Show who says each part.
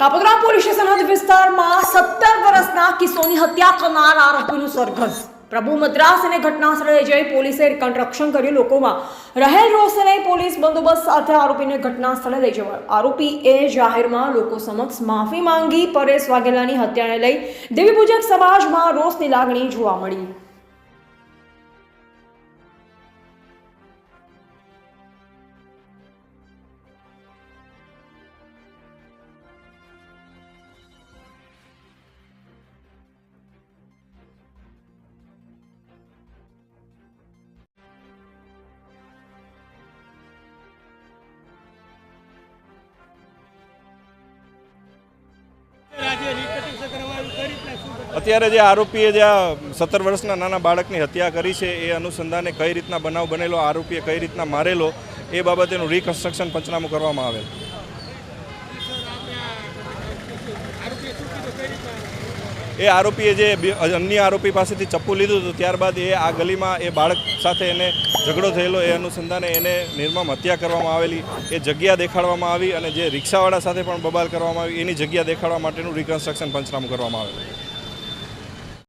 Speaker 1: Kapodra police સરહદ વિસ્તારમાં સત્તર વર્ષના કિશોરની હત્યા કરનાર આરોપીનું સરઘસ. પ્રભુ મદ્રાસને ઘટના સ્થળે જઈ પોલીસે રિકન્સ્ટ્રક્શન કર્યું. લોકોમાં રહેલ રોષને પોલીસ બંદોબસ્ત સાથે આરોપીને ઘટના સ્થળે લઈ જવાયો આરોપી એ જાહેરમાં લોકો સમક્ષ માફી માંગી, પરેશ વાઘેલાની હત્યાને લઈ દેવી પૂજક સમાજમાં રોષની લાગણી જોવા મળી.
Speaker 2: અત્યારે જે આરોપીએ જે આ સત્તર વર્ષના નાના બાળકની હત્યા કરી છે, એ અનુસંધાને કઈ રીતના બનાવ બનેલો, આરોપીએ કઈ રીતના મારેલો, એ બાબતેનું રિકન્સ્ટ્રક્શન પંચનામું કરવામાં આવેલ. એ આરોપીએ જે અન્ય આરોપી પાસેથી ચપ્પુ લીધું હતું, ત્યારબાદ એ આ ગલીમાં એ બાળક સાથે એને ઝઘડો થયેલો, એ અનુસંધાને એને નિર્મમ હત્યા કરવામાં આવેલી, એ જગ્યા દેખાડવામાં આવી અને જે રિક્ષાવાળા સાથે પણ બબાલ કરવામાં આવી, એની જગ્યા દેખાડવા માટેનું રિકન્સ્ટ્રક્શન પંચનામું કરવામાં આવેલું.